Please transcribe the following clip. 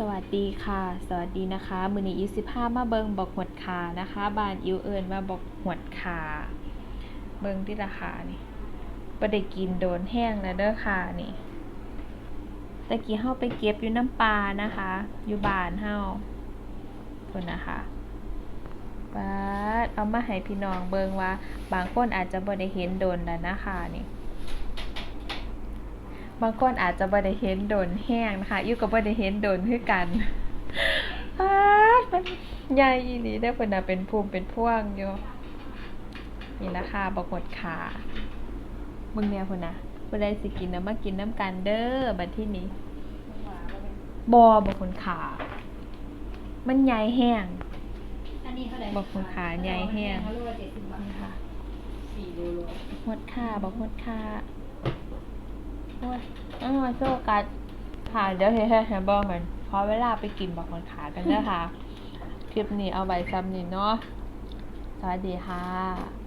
สวัสดีค่ะ สวัสดีนะคะมือนี้อีสิบห้ามาเบิงบอกหวดขานะคะ บานอิวเอิญมาบอกหวดขาเบิงที่ราคานี่ประเด็กินโดนแห้งนะเด้อค่ะนี่ตะกี้เฮาไปเก็บอยู่น้ำปลานะคะ อยู่บ้านเฮาคนนะคะปาดเอามาให้พี่น้องเบิงว่า บางคนอาจจะบ่ได้เห็นโดนแล้วนะคะนี่ บางคนอาจจะบ่ได้เห็นโดนแห้งนะคะอยู่กับบ่ได้เห็นโดนคือกันอ้าดมันใหญ่อีหลีได้อเพิ่นน่ะเป็นภูมิเป็นพวงอยู่นี่ราคาบ่หมดขามึงแนวพุ่นน่ะผู้ใดสิกินน่ะมากินน้ำกันเด้อบัดที่นี้บ่บ่คนขามันใหญ่แห้งอันนี้เท่าไหร่บอกคุณขาใหญ่แห้งเขาเรียกว่าเจ็ดสิบบาทนี่ค่ะสี่โลโลหมดค่าบอกหมดค่า โอ้ยอ๋อโซกันค่ะเดี๋ยวเฮ้ยๆๆบอกเหมือนขอเวลาไปกินบอกคนขากันนะคะคลิปนี้เอาไว้ซ้ำนี่เนาะสวัสดีค่ะ